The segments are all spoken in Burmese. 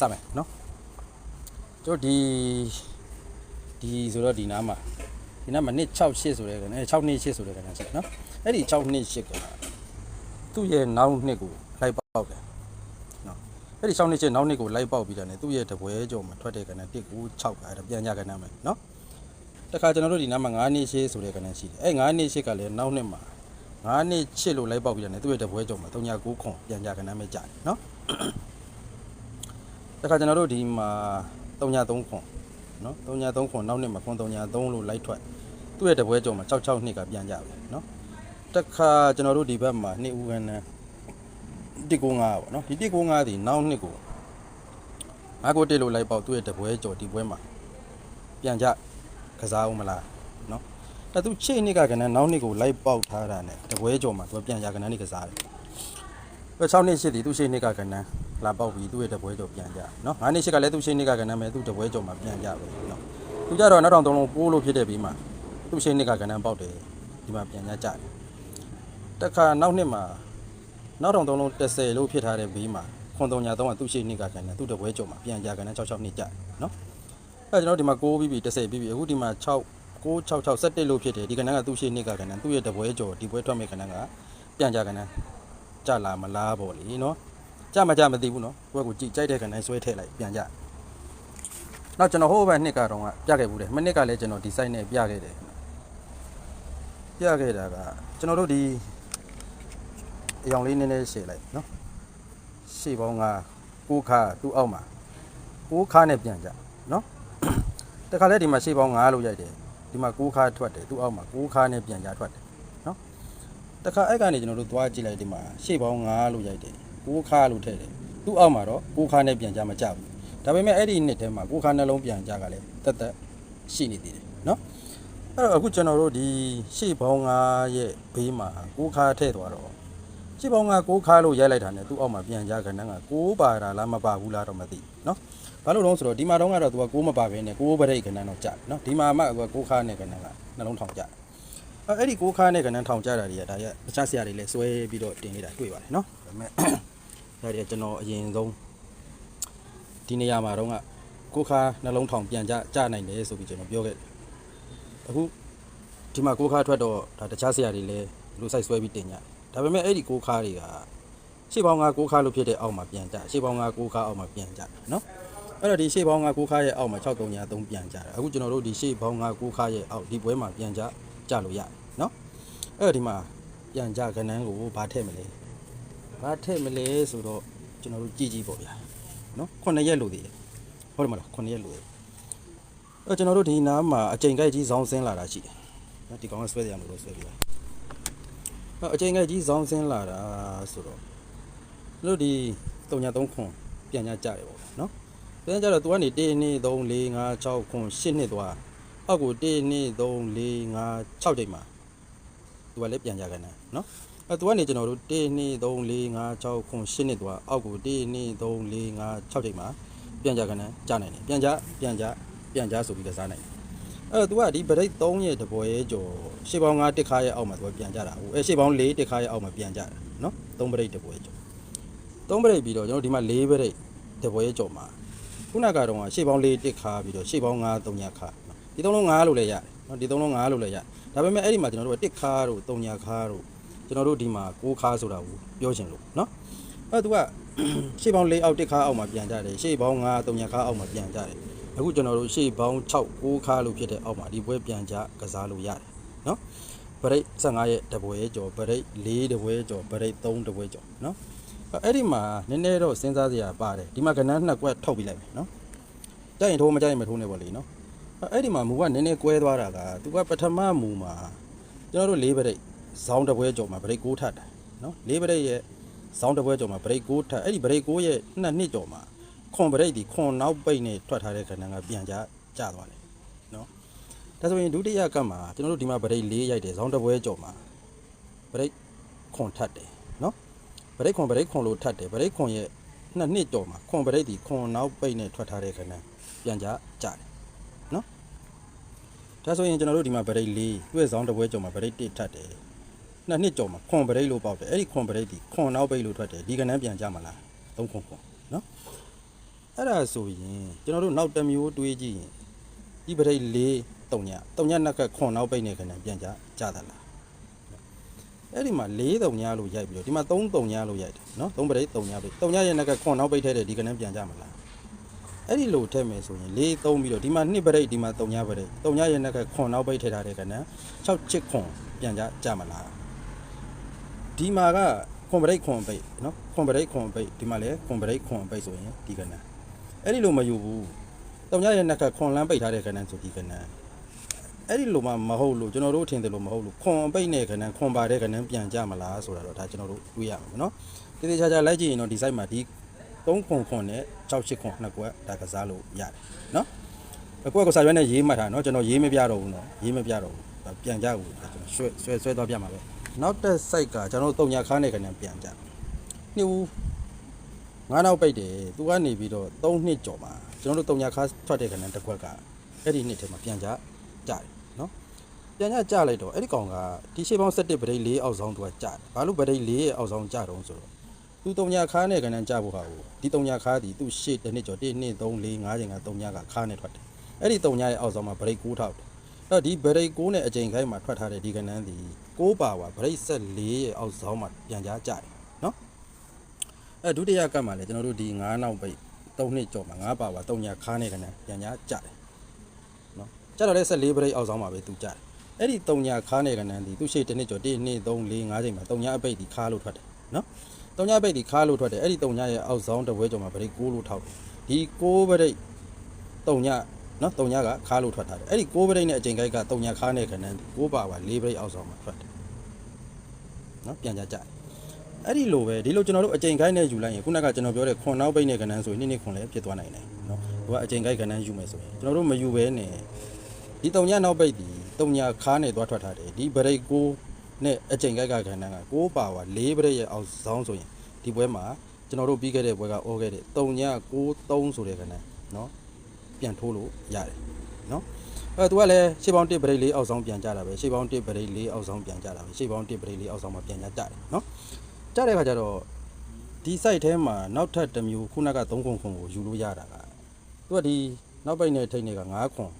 စမယ်နော်တို့ဒီဒီဆိုတော့ဒီနားမှာဒီနားမှာနှစ်68ဆိုတဲ့ကနေ6နှစ်8ဆိုတဲ့ကနေရှိနော်အဲ့ဒီ6နှစ်8ကသူ့ရဲ့နောက်နှစ်ကိုလိုက်ပေါက်တယ်နော်အဲ့ဒီ6နှစ်8နောက်နှစ်ကိုလိုက်ပေါက်ပြီးတာ ਨੇ သူ့ရဲ့တပွဲကြော်မှာထွက်တဲ့ကနေ1 9 6ကအဲ့ဒါပြန်ကြကနေမယ်နော်တခါကျွန်တော်တို့ဒီနားမှာ9နှစ်8ဆိုတဲ့ကနေရှိတယ်အဲ့9နှစ်8ကလည်းနောက်နှစ်မှာ9နှစ်8လို့လိုက်ပေါက်ပြီးတာ ਨੇ သူ့ရဲ့တပွဲကြော်မှာ39ခွန်ပြန်ကြကနေမယ်ကြာတယ်နော်တ ခါကျွန်တော်တို့ဒီမှာ303ခွန်နော်303ခွန်နောက်နှစ်မှာခွန်303လို့လိုက်ထွက်သူ့ရဲ့တပွဲကြော်မှာ66နှစ်ကပြန်ကြပြီနော်တခါကျွန်တော်တို့ဒီဘက်မှာနှစ်ဦးခန်းနဲ့195ပေါ့နော်ဒီ195ဒီနောက်နှစ်ကိုငါကိုတက်လို့လိုက်ပေါက်သူ့ရဲ့တပွဲကြော်ဒီပွဲမှာပြန်ကြကစားအောင်မလားနော်តែသူချေနှစ်ကကနန်းနောက်နှစ်ကိုလိုက်ပေါက်ထားတာ ਨੇ တပွဲကြော်မှာသူပြန်ကြကနန်းနေကစားတယ်ဘယ် 6နှစ်ရှိသည်သူချေနှစ်ကကနန်းလာပေါက်ပြီးသူ့ရဲ့တပွဲကြော်ပြန်ကြနော်9နှစ်ရှိကလည်းသူချေနှစ်ကကနန်းပဲသူ့တပွဲကြော်မှာပြန်ကြပဲနော်သူကြတော့နောက်တောင်သုံးလုံးပိုးလို့ဖြစ်တဲ့ပြီးမှသူချေနှစ်ကကနန်းပေါက်တယ်ဒီမှာပြန်ကြကြတယ်တခါနောက်နှစ်မှာနောက်တောင်သုံးလုံး30လို့ဖြစ်ထားတဲ့ပြီးမှာခွန်တုံညာတော့သူ့ချေနှစ်ကကနန်းသူ့တပွဲကြော်မှာပြန်ကြကနန်း66နှစ်ကြနော်အဲကျွန်တော်ဒီမှာ6ပြီးပြီ30ပြီးပြီအခုဒီမှာ6 666 17လို့ဖြစ်တယ်ဒီကနန်းကသူ့ရှေ့နှစ်ကကနန်းသူ့ရဲ့တပွဲကြော်ဒီပွဲထွက်မဲ့ကနန်းကပြန်ကြကနန်း ကြလာမလားပေါ့လေနော်ကြမကြမသိဘူးနော်ပွဲကိုကြည့်ကြိုက်တဲ့ကနန်းဆွဲထည့်လိုက်ပြန်ကြနောက်ကျွန်တော်ဟိုဘက်နှစ်ကတော့ကပြခဲ့ဘူးတယ်မနှစ်ကလည်းကျွန်တော်ဒီ site နဲ့ပြခဲ့တယ်ပြခဲ့တာကကျွန်တော်တို့ဒီအယောင်လေးနည်းနည်းရှည်လိုက်နော်ရှေ့ပေါင်းကကိုးခါသူ့အောက်မှာကိုးခါနဲ့ပြန်ကြနော်တခါလဲဒီမှာရှေ့ပေါင်း9လို့ရိုက်တယ်ဒီမှာ6ခါထွက်တယ်သူ့အောက်မှာ6ခါနဲ့ပြန်ကြထွက်တယ်နော် တခါအဲ့ကနေကျွန်တော်တို့သွားကြည့်လိုက်ဒီမှာရှေ့ပေါင်း9လို့ရိုက်တယ်6ခါလို့ထည့်တယ်သူ့အောက်မှာတော့6ခါနဲ့ပြန်ကြမကြဘူးဒါပေမဲ့အဲ့ဒီနှစ်ထဲမှာ6ခါနှလုံးပြန်ကြကလည်းတက်တက်ရှိနေသေးတယ်နော်အဲ့တော့အခုကျွန်တော်တို့ဒီရှေ့ပေါင်း9ရဲ့ဘေးမှာ6ခါထည့်သွားတော့ရှေ့ပေါင်း9 6ခါလို့ရိုက်လိုက်တာနဲ့သူ့အောက်မှာပြန်ကြကဏ္ဍက6ပါတာလားမပါဘူးလားတော့မသိနော်ဘာလို့တော့ဆိုတော့ဒီမှာတော့ကတော့ तू ကကိုးမပါဘဲနဲ့ကိုးပရိတ်ကဏ္ဍတော့ကြာတယ်နော်ဒီမှာမှ तू ကကိုးခါနဲ့ကဏ္ဍကနှလုံးထောင်ကြတယ် အဲအဲ့ဒီကိုးခါနဲ့ကဏ္ဍထောင်ကြတာတွေကဒါရတခြားဆရာတွေလည်းစွဲပြီးတော့တင်နေတာတွေ့ပါတယ်နော်ဒါပေမဲ့ဒါတွေကကျွန်တော်အရင်ဆုံးဒီနေရာမှာတော့ကကိုးခါနှလုံးထောင်ပြန်ကြကြနိုင်တယ်ဆိုပြီးကျွန်တော်ပြောခဲ့တယ်အခုဒီမှာကိုးခါထွက်တော့ဒါတခြားဆရာတွေလည်းလူဆိုင်စွဲပြီးတင်ကြတယ်ဒါပေမဲ့အဲ့ဒီကိုးခါတွေကရှေ့ပေါင်းကကိုးခါလို့ဖြစ်တဲ့အောက်မှာပြန်ကြရှေ့ပေါင်းကကိုးခါအောက်မှာပြန်ကြနော်အဲ့တော့ဒီရှေ့ဘောင်းက6ခါရဲ့အောက်မှာ6 3ညာ3ပြန်ကြတာအခုကျွန်တော်တို့ဒီရှေ့ဘောင်းက6ခါရဲ့အောက်ဒီပွဲမှာပြန်ကြ ကြလို့ရတယ်နော်အဲ့တော့ဒီမှာပြန်ကြခဏန်းကိုဘာထည့်မလဲဘာထည့်မလဲဆိုတော့ကျွန်တော်တို့ကြည့်ကြည့်ပေါ့ဗျာနော်9ရက်လို့သေးတယ်ဟုတ်တယ်မလား9ရက်လို့သေးတယ်အဲ့တော့ကျွန်တော်တို့ဒီနားမှာအချိန်ကိုက်ကြီးဇောင်းဆင်းလာတာရှိတယ်နော်ဒီကောင်ကဆွဲတယ်ရလို့ဆွဲပြီးပါအဲ့အချိန်ကိုက်ကြီးဇောင်းဆင်းလာတာဆိုတော့တို့ဒီ3ညာ3ခွန်ပြန်ကြကြတယ်ပေါ့ဗျာနော်။ပြန်ကြတော့ तू ကနေ1 2 3 4 5 6ခွန်8နှစ်သွား။ အောက်ကို1 2 3 4 5 6တိတ်မှာသူကလည်းပြန်ကြကန်တာနော်အဲသူကနေကျွန်တော်တို့1 2 3 4 5 6 9 10နဲ့သူကအောက်ကို1 2 3 4 5 6တိတ်မှာပြန်ကြကန်တာကြားနိုင်တယ်ပြန်ကြပြန်ကြပြန်ကြဆိုပြီးကစားနိုင်တယ်အဲ့တော့ तू ကဒီဗရိတ်3ရဲ့တပွဲရဲ့ကြော်ရှေ့ပေါင်း5တစ်ခါရဲ့အောက်မှာ तू ပြန်ကြတာဟုတ်အဲရှေ့ပေါင်း4တစ်ခါရဲ့အောက်မှာပြန်ကြတာเนาะ3ဗရိတ်တပွဲကြော်3ဗရိတ်ပြီးတော့ကျွန်တော်ဒီမှာ4ဗရိတ်တပွဲကြော်မှာခုနကတော့ရှေ့ပေါင်း4တစ်ခါပြီးတော့ရှေ့ပေါင်း5 3ညခါ ဒီသုံးလုံး9လို့လည်းရတယ်နော်ဒီသုံးလုံး9လို့လည်းရဒါပေမဲ့အဲ့ဒီမှာကျွန်တော်တို့ကတစ်ခါတို့3ညခါတို့ကျွန်တော်တို့ဒီမှာ6ခါဆိုတာကိုပြောချင်လို့နော်အဲ့သူကရှေ့ပေါင်း၄အောက်တစ်ခါအောက်မှာပြန်ကြတယ်ရှေ့ပေါင်း9 3ညခါအောက်မှာပြန်ကြတယ်အခုကျွန်တော်တို့ရှေ့ပေါင်း6 6ခါလို့ဖြစ်တဲ့အောက်မှာဒီပွဲပြန်ကြကစားလို့ရတယ်နော်ဗရိတ်15ရဲ့တပွဲကျော်ဗရိတ်4တပွဲကျော်ဗရိတ်3တပွဲကျော်နော်အဲ့ဒီမှာနည်းနည်းတော့စဉ်းစားစရာပါတယ်ဒီမှာကဏ္ဍနှစ်ကွက်ထုတ်ပြလိုက်မယ်နော်ကြိုက်ရင်ထိုးမကြိုက်ရင်မထိုးနဲ့ပေါ့လေနော် အဲ့ဒီမှာမူကနည်းနည်းကွဲသွားတာကသူကပထမမူမှာကျွန်တော်တို့၄ပရိတ်ဇောင်းတစ်ပွဲကြော်မှာဗရိတ်6ထပ်တယ်နော်၄ပရိတ်ရဲ့ဇောင်းတစ်ပွဲကြော်မှာဗရိတ်6ထပ်အဲ့ဒီဗရိတ်6ရဲ့နှစ်နှစ်ကြော်မှာခွန်ဗရိတ်ဒီခွန်နောက်ပိတ်နဲ့ထွက်ထားတဲ့ကဏ္ဍကပြန်ကြကျသွားတယ်နော်ဒါဆိုရင်ဒုတိယကပ်မှာကျွန်တော်တို့ဒီမှာဗရိတ်၄ရိုက်တယ်ဇောင်းတစ်ပွဲကြော်မှာဗရိတ်ခွန်ထပ်တယ်နော်ဗရိတ်ခွန်ဗရိတ်ခွန်လို့ထပ်တယ်ဗရိတ်ခွန်ရဲ့နှစ်နှစ်ကျော်မှာခွန်ဗရိတ်ဒီခွန်နောက်ပိတ်နဲ့ထွက်ထားတဲ့ခဏပြန်ကြကြတယ်နော် ဒါဆိုရင်ကျွန်တော်တို့ဒီမှာဗရိတ်၄သူ့ရဲ့ဇောင်းတစ်ပွဲကျော်မှာဗရိတ်1ထပ်တယ်နှစ်နှစ်ကျော်မှာခွန်ဗရိတ်လို့ပေါက်တယ်အဲ့ဒီခွန်ဗရိတ်ဒီခွန်နောက်ပိတ်လို့ထွက်တယ်ဒီကဏ္ဍပြန်ကြမှာလားသုံးခွန်ခွန်နော်အဲ့ဒါဆိုရင်ကျွန်တော်တို့နောက်တစ်မျိုးတွေးကြည့်ရင်ဒီပရိတ်၄တုံညတုံညနှစ်ခက်ခွန်နောက်ပိတ်နေခဏပြန်ကြကြသလားအဲ့ဒီမှာ၄တုံညလို့ရိုက်ပြီးတော့ဒီမှာ၃တုံညလို့ရိုက်တယ်နော်၃ပရိတ်တုံညပိတ်တုံညရဲ့နှစ်ခက်ခွန်နောက်ပိတ်ထဲတဲ့ဒီကနေ့ပြန်ကြမလား အဲ့ဒီလိုထည့်မယ်ဆိုရင်၄သုံးပြီးတော့ဒီမှာနှစ်ပရိတ်ဒီမှာတုံညပရိတ်တုံညရဲ့နှစ်ခက်ခွန်နောက်ပိတ်ထဲထားတဲ့ကနေ့6ချစ်ခွန်ပြန်ကြကြမလားဒီမှာကခွန်ပရိတ်ခွန်ပိတ်နော်ခွန်ပရိတ်ခွန်ပိတ်ဒီမှာလည်းခွန်ပရိတ်ခွန်ပိတ်ဆိုရင်ဒီကနေ့အဲ့ဒီလိုမယူဘူးတောင်ရရဲ့နှက်ကခွန်လန်းပိတ်ထားတဲ့ခဏဆိုဒီခဏအဲ့ဒီလိုမှမဟုတ်လို့ကျွန်တော်တို့ထင်တယ်လို့မဟုတ်လို့ခွန်ပိတ်နေခဏခွန်ပါတဲ့ခဏပြန်ကြမလားဆိုတာတော့ဒါကျွန်တော်တို့တွေးရမှာနော်တည်တည်ချာချာလိုက်ကြည့်ရင်တော့ဒီ site မှာဒီ 3ခွန်ခွန်နဲ့6 8ခွန်နှစ်ကွက်ဒါကစားလို့ရတယ်နော်အကွက်ကစားရွက်နဲ့ရေးမှတ်တာနော်ကျွန်တော်ရေးမပြတော့ဘူးနော်ရေးမပြတော့ဘူးဒါပြန်ကြဘူးဒါကျွန်တော်ရွှဲဆွဲဆွဲသွားပြမှာပဲနောက်တစ် site ကကျွန်တော်တို့တုံညာခါးနဲ့ခဏပြန်ကြနှစ်ဦးငါးနောက်ပိတ်တယ်သူကနေပြီးတော့3နှစ်ကျော်မှာကျွန်တော်တို့တုံညာခါထွက်တဲ့ကဏ္ဍတစ်ခွက်ကအဲ့ဒီနှစ်ထဲမှာပြန်ကြကြတယ်နော်ပြန်ကြကြလိုက်တော့အဲ့ဒီကောင်ကဒီရှေ့ပေါင်း7ပရိတ်4အောက်ဆောင်သူကကြတယ်ဘာလို့ပရိတ်4ရဲ့အောက်ဆောင်ကြတော့ဆိုတော့ သူတုံညာခါနဲ့ကဏ္ဍကြဖို့ဟာကိုဒီတုံညာခါဒီသူ့ရှေ့တစ်နှစ်ကျော်1 2 3 4 5ချိန်ကတုံညာကခါနဲ့ထွက်တယ်အဲ့ဒီတုံညာရဲ့အောက်ဆောင်မှာပရိတ်6ထောက်တယ်အဲ့တော့ဒီပရိတ်6နဲ့အချိန်ခိုင်းမှာထွက်ထားတဲ့ဒီကဏ္ဍဒီ6ပါပါပရိတ်14ရဲ့အောက်ဆောင်မှာပြန်ကြကြတယ်နော်အဲဒုတိယကတ်မှာလည်းကျွန်တော်တို့ဒီ9နောက်ပိတ်3နှစ်ကျော်မှာ9ပါပါ3ညာခါနေကနေပြန်ညာကြတယ်နော်ကြတော့လည်း14ပရိတ်အောက်ဆောင်မှာပဲသူကြတယ်အဲ့ဒီ3ညာခါနေကနေဒီသူ့ရှေ့တစ်နှစ်ကျော်1 2 3 4 5ချိန်မှာ3ညာအပိတ်ဒီခါလို့ထွက်တယ်နော် 3ညာအပိတ်ဒီခါလို့ထွက်တယ်အဲ့ဒီ3ညာရဲ့အောက်ဆောင်တစ်ဝဲကျော်မှာပရိတ်6လို့ထောက်တယ်ဒီ6ပရိတ်3ညာနော်3ညာကခါလို့ထွက်ထားတယ်အဲ့ဒီ6ပရိတ်နဲ့အချိန်ကိုက်က3ညာခါနေကနေဒီ6ပါပါ4ပရိတ်အောက်ဆောင်မှာထွက်တယ်နော်ပြန်ကြကြတယ်အဲ့ဒီလိုပဲဒီလိုကျွန်တော်တို့အကြိမ်ခိုင်းနဲ့ယူလိုက်ရင်ခုနကကျွန်တော်ပြောတဲ့ခွန်နောက်ပိတ်နဲ့ကဏ္ဍဆိုရင်နေ့နေ့ခွန်လည်းဖြစ်သွားနိုင်တယ်နော်သူကအကြိမ်ခိုင်းကဏ္ဍယူမယ်ဆိုရင်ကျွန်တော်တို့မယူဘဲနဲ့ဒီတုံညနောက်ပိတ်ဒီတုံညခါနဲ့သွားထွက်ထားတယ်ဒီဗရိတ်ကို နဲ့အကြိမ်ခိုက်ကကဏ္ဍက6ပါဝါ4ဗရိတ်ရဲ့အောက်ဆောင်ဆိုရင်ဒီပွဲမှာကျွန်တော်တို့ပြီးခဲ့တဲ့ပွဲကအောခဲ့တဲ့တုံည63ဆိုတဲ့ကဏ္ဍနော်ပြန်ထိုးလို့ရတယ်နော်အဲသူကလည်းရှေ့ပေါင်း1ဗရိတ်4အောက်ဆောင်ပြန်ကြတာပဲရှေ့ပေါင်း1ဗရိတ်4အောက်ဆောင်ပြန်ကြတာပဲရှေ့ပေါင်း1ဗရိတ်4အောက်ဆောင်မှာပြန်ကြကြတယ်နော်ကြတဲ့ခါကျတော့ဒီ site ထဲမှာနောက်ထပ်တစ်မျိုးခုနက3ခွန်ခွန်ကိုယူလို့ရတာကသူကဒီနောက်ပိတ်နဲ့ထိတ်နေက9ခွန်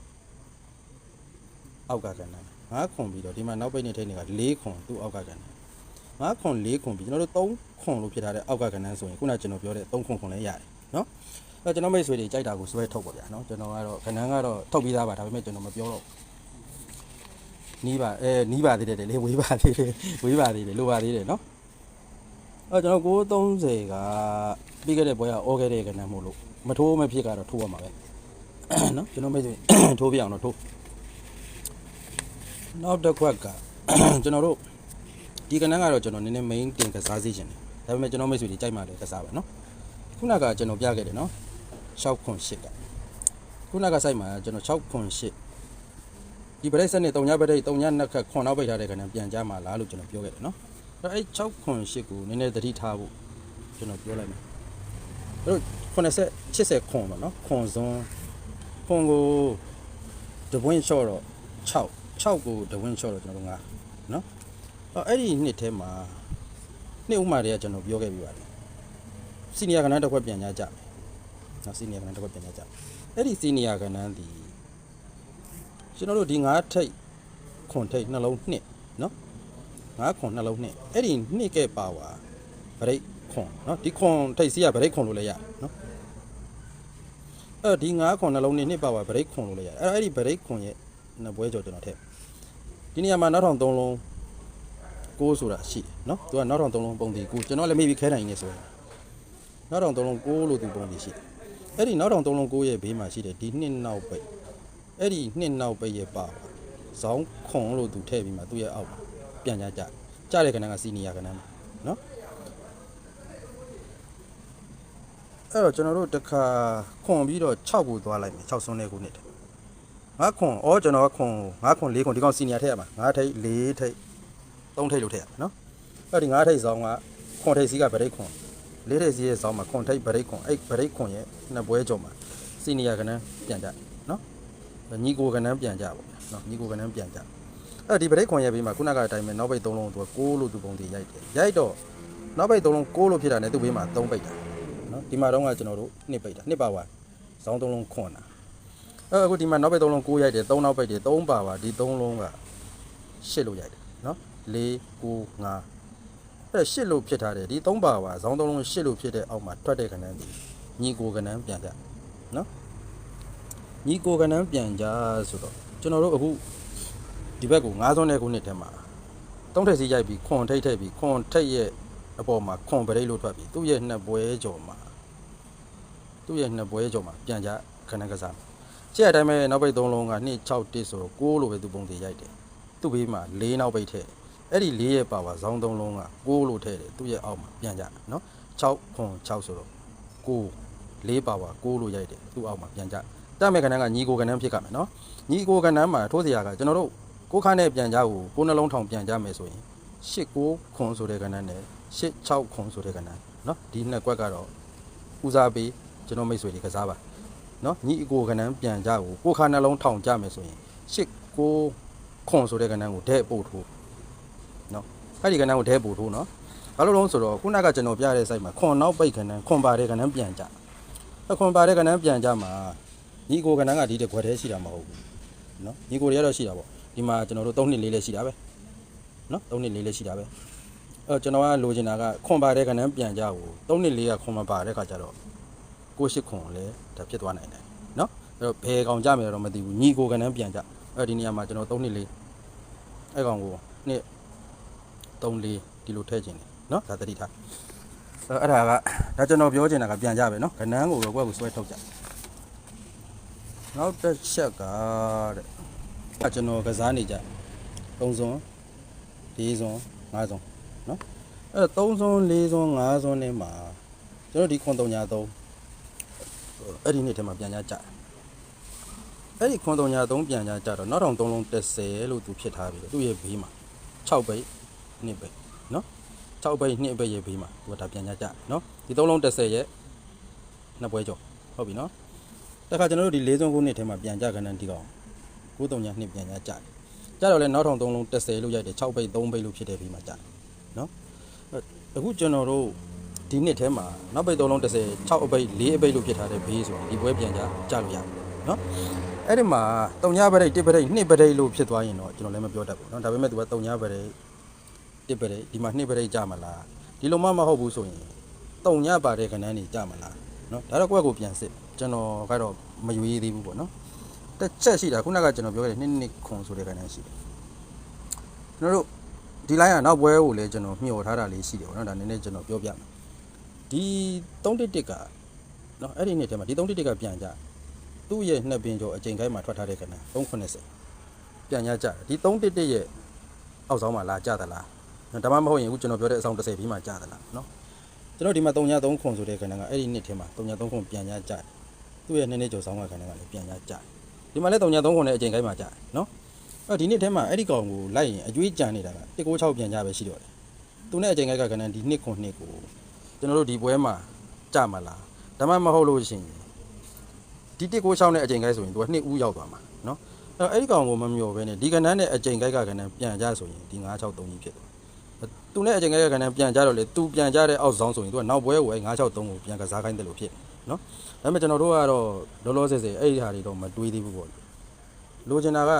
အောက်ကကဏ္ဍ 9ခွန်ပြီးတော့ဒီမှာနောက်ပိတ်နဲ့ထိတ်နေက4ခွန်သူ့အောက်ကကဏ္ဍ9ခွန်4ခွန်ပြီးကျွန်တော်တို့3ခွန်လို့ဖြစ်ထားတဲ့အောက်ကကဏ္ဍဆိုရင်ခုနကကျွန်တော်ပြောတဲ့3ခွန်ခွန်လည်းရတယ်နော်အဲကျွန်တော်မိတ်ဆွေတွေကြိုက်တာကိုစွဲထုတ်ပါဗျာနော်ကျွန်တော်ကတော့ကဏ္ဍကတော့ထုတ်ပြီးသားပါဒါပေမဲ့ကျွန်တော်မပြောတော့နီးပါအဲနီးပါသေးတယ်လေဝေးပါသေးတယ်ဝေးပါသေးတယ်လိုပါသေးတယ်နော်အဲကျွန်တော်930ကပြီးခဲ့တဲ့ပွဲကအော်ခဲ့တဲ့ကဏ္ဍမို့လို့မထိုးမဖြစ်ကတော့ထိုးရမှာပဲနော်ကျွန်တော်မိတ်ဆွေထိုးပြအောင်တော့ထိုး နောက်တစ်ခွက်ကကျွန်တော်တို့ဒီကဏ္ဍကတော့ကျွန်တော်နည်းနည်း main တင်ကစားစီခြင်းတယ်ဒါပေမဲ့ကျွန်တော်မိတ်ဆွေတွေကြိုက်မှလည်းကစားပါနော်ခုနကကျွန်တော်ပြခဲ့တယ်နော်6ခွန်8ကခုနက site မှာကျွန်တော်6ခွန်8ဒီပရိတ်စက်နဲ့3ညပရိတ်3ညနှစ်ခက်ခွန်နောက်ပိတ်ထားတဲ့ကဏ္ဍပြန်ကြမှာလားလို့ကျွန်တော်ပြောခဲ့တယ်နော်အဲ့အဲ့6ခွန်8ကိုနည်းနည်းသတိထားဖို့ကျွန်တော်ပြောလိုက်မယ်အဲ့တော့80 80ခွန်ပေါ့နော်ခွန်စွန်းခွန်ကိုတပွင့်လျှော့တော့6 6ကိုတဝင်းချော့တော့ကျွန်တော်တို့ငါနော်အဲ့ဒီနှစ်ထဲမှာနှစ်ဥမာတွေကကျွန်တော်ပြောခဲ့ပြီးပါတယ်စီနီယာကဏ္ဍတစ်ခွက်ပြန်ကြကြမယ်နော်စီနီယာကဏ္ဍတစ်ခွက်ပြန်ကြကြအဲ့ဒီစီနီယာကဏ္ဍဒီကျွန်တော်တို့ဒီ9ထိပ်ခွန်ထိပ်နှလုံးနှစ်နော်9ခွန်နှလုံးနှစ်အဲ့ဒီနှစ်ကဲပါဝါဗရိတ်ခွန်နော်ဒီခွန်ထိပ်စီကဗရိတ်ခွန်လို့လည်းရနော်အဲ့ဒီ9ခွန်နှလုံးနှစ်နှစ်ပါဝါဗရိတ်ခွန်လို့လည်းရအဲ့အဲ့ဒီဗရိတ်ခွန်ရဲ့ နှစ်ပွဲကျော်ကျွန်တော်ထည့်ဒီနေရာမှာနောက်ထောင်သုံးလုံးကိုးဆိုတာရှိနော်သူကနောက်ထောင်သုံးလုံးပုံတည်ကိုကျွန်တော်လည်းမေ့ပြီးခဲတိုင်းနေဆိုရင်နောက်ထောင်သုံးလုံးကိုးလို့သူပုံတည်ရှိအဲ့ဒီနောက်ထောင်သုံးလုံးကိုးရဲ့ဘေးမှာရှိတဲ့ဒီနှစ်နောက်ပိတ်အဲ့ဒီနှစ်နောက်ပိတ်ရဲ့ပါဇောင်းခွန်လို့သူထည့်ပြီးမှသူ့ရဲ့အောက်ပြန်ကြကြကြတဲ့ခဏကစီနီယာခဏမှာနော်အဲ့တော့ကျွန်တော်တို့တစ်ခါခွန်ပြီးတော့6ကိုသွားလိုက်မယ်6ဆွန်းလေးကိုနှစ်တယ် ငါခွန်ဩကျွန်တော်ကခွန်ငါခွန်4ခွန်ဒီကောင်စီနီယာထည့်ရမှာငါထိတ်4ထိတ်3ထိတ်လို့ထည့်ရမှာနော်အဲ့ဒီငါထိတ်ဆောင်ကခွန်ထိတ်စီးကဗရိတ်ခွန်4ထိတ်စီးရဲ့ဆောင်မှာခွန်ထိတ်ဗရိတ်ခွန်အဲ့ဗရိတ်ခွန်ရဲ့နှစ်ပွဲကြော်မှာစီနီယာကဏ္ဍပြန်ကြနော်ညီကိုကဏ္ဍပြန်ကြပါဗျာနော်ညီကိုကဏ္ဍပြန်ကြအဲ့ဒီဗရိတ်ခွန်ရဲ့ဘေးမှာခုနကအတိုင်းပဲနောက်ပိတ်၃လုံးသူက6လို့သူပုံတည်ရိုက်တယ်ရိုက်တော့နောက်ပိတ်၃လုံး6လို့ဖြစ်တာနဲ့သူ့ဘေးမှာ3ပိတ်တာနော်နော်ဒီမှာတော့ကကျွန်တော်တို့နှစ်ပိတ်တာနှစ်ပါဝါဇောင်းသုံးလုံးခွန်တာ အဲအခုဒီမှာနောက်ပိတ်သုံးလုံး9ရိုက်တယ်3နောက်ပိတ်တယ်3ပါဝါဒီ3လုံးကရှစ်လို့ရိုက်တယ်နော်4 9 5အဲ့ရှစ်လို့ဖြစ်ထားတယ်ဒီ3ပါဝါဇောင်းသုံးလုံးရှစ်လို့ဖြစ်တဲ့အောက်မှာထွက်တဲ့ခဏန်းဒီညီကိုခဏန်းပြန်ကြနော်ညီကိုခဏန်းပြန်ကြဆိုတော့ကျွန်တော်တို့အခုဒီဘက်ကို9သွန်းတဲ့ခုနှစ်ထဲမှာသုံးထက်စီရိုက်ပြီးခွန်ထိတ်ထိတ်ပြီးခွန်ထိတ်ရဲ့အပေါ်မှာခွန်ပရိတ်လို့ထွက်ပြီးသူ့ရဲ့နှစ်ပွဲကြော်မှာသူ့ရဲ့နှစ်ပွဲကြော်မှာပြန်ကြခဏကစား ရှေ့အတိုင်းပဲနောက်ပိတ်3လုံးက2 6 1ဆိုတော့6လို့ပဲသူပုံသေးရိုက်တယ်သူ့ဘေးမှာ4နောက်ပိတ်ထည့်အဲ့ဒီ4ရဲ့ပါဝါဇောင်း3လုံးက6လို့ထည့်တယ်သူ့ရဲ့အောက်မှာပြန်ကြနော်6ခွန်6ဆိုတော့6 4ပါဝါ6လို့ရိုက်တယ်သူ့အောက်မှာပြန်ကြတတ်မဲ့ခဏကညီကိုကဏ္ဍဖြစ်ကြမယ်နော်ညီကိုကဏ္ဍမှာထိုးစရာကကျွန်တော်တို့ကိုခါနဲ့ပြန်ကြကိုကိုနှလုံးထောင်ပြန်ကြမယ်ဆိုရင်8 9ခွန်ဆိုတဲ့ကဏ္ဍနဲ့8 6ခွန်ဆိုတဲ့ကဏ္ဍနော်ဒီနှစ်ကွက်ကတော့ဦးစားပေးကျွန်တော်မိတ်ဆွေတွေကစားပါ နော်ညီအကိုကဏ္ဍပြန်ကြကိုကိုခါနှလုံးထောင်ကြမယ်ဆိုရင်8 9ခွန်ဆိုတဲ့ကဏ္ဍကိုဒဲပို့ထိုးနော်အဲ့ဒီကဏ္ဍကိုဒဲပို့ထိုးနော်ဘာလို့လဲဆိုတော့ခုနကကျွန်တော်ပြတဲ့ site မှာခွန်နောက်ပိတ်ကဏ္ဍခွန်ပါတဲ့ကဏ္ဍပြန်ကြအခွန်ပါတဲ့ကဏ္ဍပြန်ကြမှာညီကိုကဏ္ဍကဒီတစ်ခွက်တည်းရှိတာမဟုတ်ဘူးနော်ညီကိုတွေကတော့ရှိတာပေါ့ဒီမှာကျွန်တော်တို့3နှစ်လေးလေးရှိတာပဲနော်3နှစ်လေးလေးရှိတာပဲအဲကျွန်တော်ကလိုချင်တာကခွန်ပါတဲ့ကဏ္ဍပြန်ကြကို3နှစ်လေးကခွန်မပါတဲ့ခါကျတော့ကိုရှိခွန်လည်း ဒါဖြစ်သွားနိုင်တယ်နော်အဲ့တော့ဘယ်ကောင်ကြမယ်တော့မသိဘူးညီကိုကဏ္ဍပြန်ကြအဲ့ဒီနေရာမှာကျွန်တော်3နှစ်လေးအဲ့ကောင်ကိုနှစ်3လေးဒီလိုထည့်ခြင်းတယ်နော်ဒါတတိထားအဲ့ဒါကဒါကျွန်တော်ပြောချင်တာကပြန်ကြပဲနော်ကဏ္ဍကိုတော့ကိုယ့်ကိုဆွဲထုတ်ကြနောက်တစ်ချက်ကတဲ့အဲ့ကျွန်တော်ကစားနေကြ3စွန်း4စွန်း5စွန်းနော်အဲ့တော့3စွန်း4စွန်း5စွန်းနဲ့မှာကျွန်တော်ဒီခွန်3ညာ3 အဲ့ဒီနေ့ထဲမှာပြန်ကြကြအဲ့ဒီခွန်3ညာ3ပြန်ကြကြတော့နောက်ထောင်3လုံး30လို့သူဖြစ်ထားပြီသူ့ရဲ့ဘေးမှာ6ပိတ်2ပိတ်နော်6ပိတ်2ပိတ်ရဲ့ဘေးမှာသူကဒါပြန်ကြကြနော်ဒီ3လုံး30ရဲ့နှစ်ပွဲကျော်ဟုတ်ပြီနော်တခါကျွန်တော်တို့ဒီ၄စွန်းခုနှစ်ထဲမှာပြန်ကြခဏန်းဒီကောင်9 3ညာ2ပြန်ကြကြတယ်ကြတော့လဲနောက်ထောင်3လုံး30လို့ရိုက်တယ်6ပိတ်3ပိတ်လို့ဖြစ်တဲ့ဘေးမှာကြတယ်နော်အခုကျွန်တော်တို့ ဒီနှစ်ထဲမှာနောက်ပိတ်3လုံး30 6အပိတ်4အပိတ်လို့ဖြစ်ထားတဲ့ဘေးဆိုရင်ဒီပွဲပြန်ကြကြလို့ရတယ်နော်အဲ့ဒီမှာတုံညာပရိတ်တစ်ပရိတ်နှစ်ပရိတ်လို့ဖြစ်သွားရင်တော့ကျွန်တော်လည်းမပြောတတ်ဘူးเนาะဒါပေမဲ့သူကတုံညာပရိတ်တစ်ပရိတ်ဒီမှာနှစ်ပရိတ်ကြမလားဒီလိုမှမဟုတ်ဘူးဆိုရင်တုံညာပါတဲ့ခဏန်းနေကြမလားเนาะဒါတော့ကိုယ့်ကိုပြန်စစ်ကျွန်တော်ကတော့မရွေးသေးဘူးပေါ့เนาะတစ်ချက်ရှိတာခုနကကျွန်တော်ပြောခဲ့တဲ့နှစ်နှစ်ခွန်ဆိုတဲ့ခဏန်းရှိတယ်ကျွန်တော်တို့ဒီ line ကနောက်ပွဲကိုလည်းကျွန်တော်မျှော်ထားတာလေးရှိတယ်ပေါ့เนาะဒါနည်းနည်းကျွန်တော်ပြောပြမယ် ဒီ311ကနော်အဲ့ဒီနေ့ထဲမှာဒီ311ကပြန်ကြသူ့ရဲ့နှစ်ပင်ကျော်အချိန်ခိုင်းမှာထွက်ထားတဲ့ခဏ390ပြန်ရကြဒီ311ရဲ့အောက်ဆောင်မှာလာကြသလားဒါမှမဟုတ်ရင်အခုကျွန်တော်ပြောတဲ့အဆောင်30ပြီးမှကြသလားနော်ကျွန်တော်ဒီမှာ3ည3ခွန်ဆိုတဲ့ခဏကအဲ့ဒီနှစ်ထဲမှာ3ည3ခွန်ပြန်ရကြသူ့ရဲ့နှစ်နှစ်ကျော်ဆောင်ကခဏကလည်းပြန်ရကြဒီမှာလည်း3ည3ခွန်နဲ့အချိန်ခိုင်းမှာကြနော်အဲ့ဒီနှစ်ထဲမှာအဲ့ဒီကောင်ကိုလိုက်ရင်အကျွေးကြံနေတာက196ပြန်ကြပဲရှိတော့တယ်သူနဲ့အချိန်ခိုက်ကခဏဒီနှစ်ခွန်နှစ်ကို ကျွန်တော်တို့ဒီပွဲမှာကြမလားဒါမှမဟုတ်လို့ရှိရင်ဒီတစ်ကိုရှောင်းတဲ့အချိန်ခိုက်ဆိုရင်သူကနှစ်ဦးရောက်သွားမှာနော်အဲ့အဲ့ဒီကောင်ကိုမမျောဘဲနဲ့ဒီကဏ္ဍနဲ့အချိန်ခိုက်ကကဏ္ဍပြန်ကြဆိုရင်ဒီ963ကြီးဖြစ်သွားသူနဲ့အချိန်ခိုက်ကကဏ္ဍပြန်ကြတော့လေသူပြန်ကြတဲ့အောက်ဆောင်ဆိုရင်သူကနောက်ပွဲကို963ကိုပြန်ကစားခိုင်းတယ်လို့ဖြစ်နော်ဒါပေမဲ့ကျွန်တော်တို့ကတော့လောလောဆယ်ဆယ်အဲ့ဒီဟာတွေတော့မတွေးသေးဘူးပေါ့လိုချင်တာက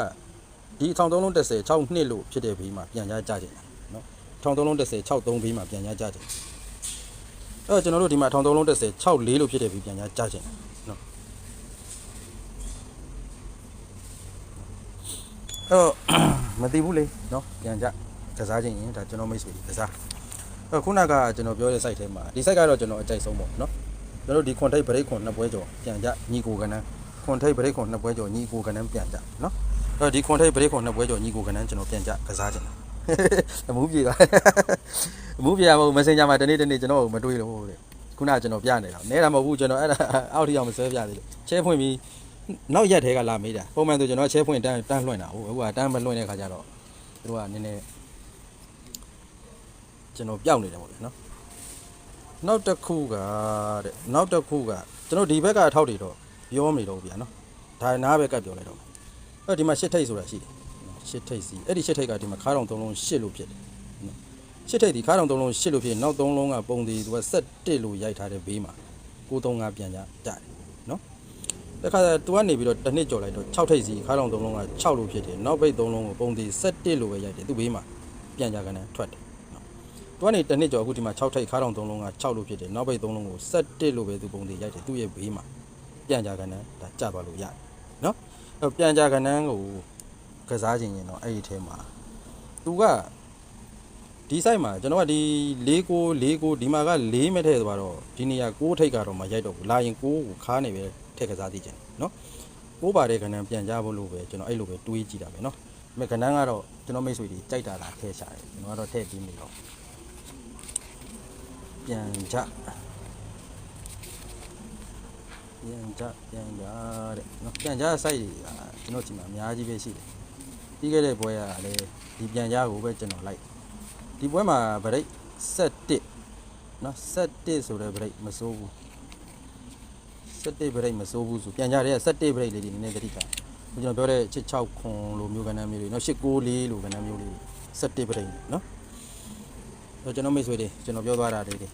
ဒီ1330 6နှစ်လို့ဖြစ်တဲ့ဘေးမှာပြန်ကြကြချင်တာနော်1330 63ဘေးမှာပြန်ကြကြချင် အဲ့တော့ကျွန်တော်တို့ဒီမှာ1300လုံး30 64လို့ဖြစ်တယ်ပြီပြန်ညာကြာချင်နော်အဲ့တော့မသိဘူးလေနော်ပြန်ကြကစားခြင်းရင်ဒါကျွန်တော်မိတ်ဆွေကစားအဲ့ခုနကကျွန်တော်ပြောတဲ့ site ထဲမှာဒီ site ကတော့ကျွန်တော်အကြိုက်ဆုံးပေါ့နော်ကျွန်တော်တို့ဒီခွန်ထိတ်ဘရိတ်ခွန်နှစ်ပွဲကျော်ပြန်ကြညီကိုကနန်းခွန်ထိတ်ဘရိတ်ခွန်နှစ်ပွဲကျော်ညီကိုကနန်းပြန်ကြနော်အဲ့တော့ဒီခွန်ထိတ်ဘရိတ်ခွန်နှစ်ပွဲကျော်ညီကိုကနန်းကျွန်တော်ပြန်ကြကစားခြင်း အမှုပြေပါအမှုပြေရမဟုတ် messenger မှာတနေ့တနေ့ကျွန်တော်မတွေးလို့တဲ့ခုနကကျွန်တော်ပြနေတာနဲတာမဟုတ်ဘူးကျွန်တော်အဲ့ဒါအောက်ထီအောင်မဆွဲပြသေးလို့ချဲဖွင့်ပြီးနောက်ရက်ထဲကလာမေးတာပုံမှန်ဆိုကျွန်တော်ချဲဖွင့်တန်းတန်းလွှင့်တာဟုတ်အခုကတန်းမလွှင့်တဲ့ခါကျတော့သူတို့ကနည်းနည်းကျွန်တော်ပျောက်နေတယ်ပေါ့ဗျာနော်နောက်တစ်ခုကတဲ့နောက်တစ်ခုကကျွန်တော်ဒီဘက်ကအထောက်တွေတော့ပြောမနေတော့ဘူးဗျာနော်ဒါနားဘက်ကပြောလိုက်တော့အဲ့ဒီမှာရှစ်ထိတ်ဆိုတာရှိတယ် ရှစ်ထိတ်စီအဲ့ဒီရှစ်ထိတ်ကဒီမှာခါးတောင်သုံးလုံးရှစ်လို့ဖြစ်တယ်နော်ရှစ်ထိတ်ဒီခါးတောင်သုံးလုံးရှစ်လို့ဖြစ်ရင်နောက်သုံးလုံးကပုံသေးသူကဆက်တစ်လို့ရိုက်ထားတဲ့ဘေးမှာ635ပြန်ကြကြတယ်နော်တခါသူကနေပြီးတော့တစ်နှစ်ကြော်လိုက်တော့6ထိပ်စီခါတောင်သုံးလုံးက6လို့ဖြစ်တယ်နောက်ပိတ်သုံးလုံးကိုပုံသေး17လို့ပဲရိုက်တယ်သူဘေးမှာပြန်ကြကနေထွက်တယ်နော်သူကနေတစ်နှစ်ကြော်အခုဒီမှာ6ထိပ်ခါတောင်သုံးလုံးက6လို့ဖြစ်တယ်နောက်ပိတ်သုံးလုံးကို17လို့ပဲသူပုံသေးရိုက်တယ်သူ့ရဲ့ဘေးမှာပြန်ကြကနေဒါကျသွားလို့ရတယ်နော်အဲ့ပြန်ကြကနေကို ကစားခြင်းရင်တော့အဲ့ဒီထဲမှာသူက ဒီ site မှာကျွန်တော်ကဒီ၄ကို၄ကိုဒီမှာက၄မဲ့ထည့်သွားတော့ဒီနေရာ6ထိတ်ကတော့မရိုက်တော့ဘူးလာရင်6ကိုခါနေပဲထည့်ကစားသိချင်เนาะ6ပါတဲ့ခဏပြန်ကြဖို့လို့ပဲကျွန်တော်အဲ့လိုပဲတွေးကြည့်တာပဲเนาะဒါပေမဲ့ခဏကတော့ကျွန်တော်မိတ်ဆွေတွေကြိုက်တာလားထည့်ရှာတယ်ကျွန်တော်ကတော့ထည့်ပြီးနေတော့ပြန်ကြပြန်ကြပြန်ကြတဲ့เนาะပြန်ကြ site တွေကကျွန်တော်ဒီမှာအများကြီးပဲရှိတယ် ပြီးခဲ့တဲ့ပွဲကလည်းဒီပြန်ရကိုပဲကျွန်တော်လိုက်ဒီပွဲမှာဗရိတ်ဆက်တစ်နော်ဆက်တစ်ဆိုတဲ့ဗရိတ်မစိုးဘူးဆက်တစ်ဗရိတ်မစိုးဘူးဆိုပြန်ရတဲ့ဆက်တစ်ဗရိတ်လေးတွေနည်းနည်းသတိထားကျွန်တော်ပြောတဲ့ချစ်6ခွန်လိုမျိုးကဏ္ဍမျိုးတွေနော်894လိုကဏ္ဍမျိုးလေးဆက်တစ်ဗရိတ်နော်တော့ကျွန်တော်မိတ်ဆွေတွေကျွန်တော်ပြောသွားတာလေးတွေ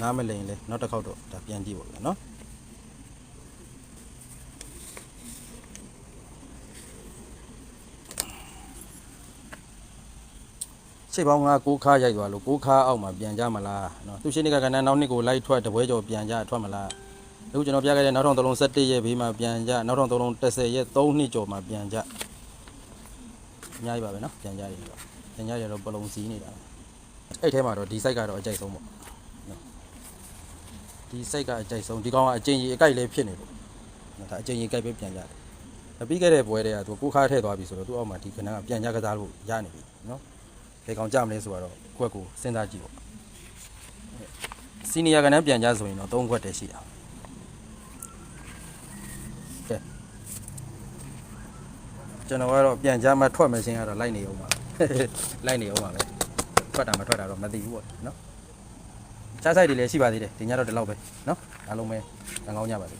နားမလည်ရင်လည်းနောက်တစ်ခေါက်တော့ဒါပြန်ကြည့်ပါဦးနော် စိတ်ပေါင်းကကိုးခါရိုက်သွားလို့ကိုးခါအောက်မှာပြန်ကြမလားနော်သူရှင်းနေကကနန်းနောက်နှစ်ကိုလိုက်ထွက်တပွဲကျော်ပြန်ကြထွက်မလားအခုကျွန်တော်ပြခဲ့တဲ့နောက်ထောင်317ရဲ့ဘေးမှာပြန်ကြနောက်ထောင်310ရဲ့3နှစ်ကျော်မှာပြန်ကြအများကြီးပါပဲနော်ပြန်ကြရည်တော့ပြန်ကြရည်တော့ပလုံစီးနေတာအဲ့ထဲမှာတော့ဒီ site ကတော့အကြိုက်ဆုံးပေါ့ဒီ site ကအကြိုက်ဆုံးဒီကောင်ကအကျဉ်းကြီးအကြိုက်လေးဖြစ်နေပေါ့နော်ဒါအကျဉ်းကြီးအကြိုက်ပဲပြန်ကြတယ်ပြီးခဲ့တဲ့ပွဲတွေကသူကိုခါထည့်သွားပြီဆိုတော့သူ့အောက်မှာဒီခဏကပြန်ကြကစားလို့ရနေပြီနော် ဘယ်ကောင်ကြမလဲဆိုတော့ခွက်ကိုစဉ်းစားကြည့်ပေါ့စီနီယာကလည်းပြန်ကြဆိုရင်တော့၃ခွက်တည်းရှိတာကဲကျွန်တော်ကတော့ပြန်ကြမှထွက်မစင်းကတော့လိုက်နေအောင်ပါလိုက်နေအောင်ပါပဲထွက်တာမထွက်တာတော့မသိဘူးပေါ့နော်ချားဆိုင်တွေလည်းရှိပါသေးတယ်ဒီညတော့ဒီလောက်ပဲနော်အားလုံးပဲကောင်းကောင်းကြပါစေ